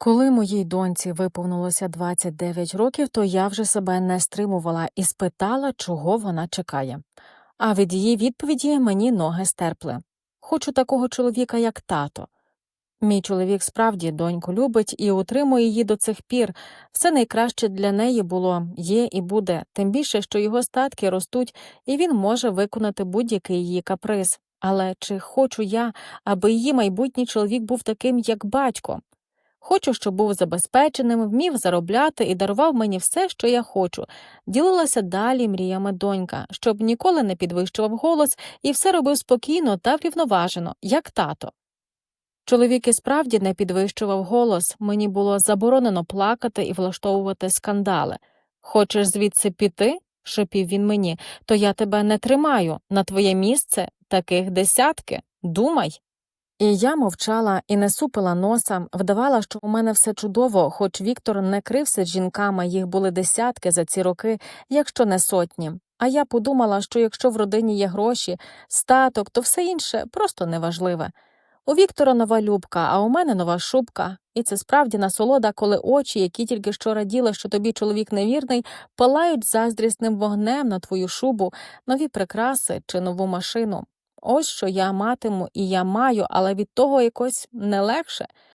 Коли моїй доньці виповнилося 29 років, то я вже себе не стримувала і спитала, чого вона чекає. А від її відповіді мені ноги стерпли. Хочу такого чоловіка, як тато. Мій чоловік справді доньку любить і утримує її до цих пір. Все найкраще для неї було, є і буде, тим більше, що його статки ростуть, і він може виконати будь-який її каприз. Але чи хочу я, аби її майбутній чоловік був таким, як батько? Хочу, щоб був забезпеченим, вмів заробляти і дарував мені все, що я хочу. Ділилася далі мріями донька, щоб ніколи не підвищував голос і все робив спокійно та врівноважено, як тато. Чоловік і справді не підвищував голос, мені було заборонено плакати і влаштовувати скандали. Хочеш звідси піти? шепів він мені, то я тебе не тримаю. На твоє місце таких десятки. Думай. І я мовчала і не супила носа, вдавала, що у мене все чудово, хоч Віктор не крився з жінками, їх були десятки за ці роки, якщо не сотні. А я подумала, що якщо в родині є гроші, статок, то все інше просто неважливе. У Віктора нова любка, а у мене нова шубка. І це справді насолода, коли очі, які тільки що раділи, що тобі чоловік невірний, палають заздрісним вогнем на твою шубу, нові прикраси чи нову машину. Ось що я матиму і я маю, але від того якось не легше.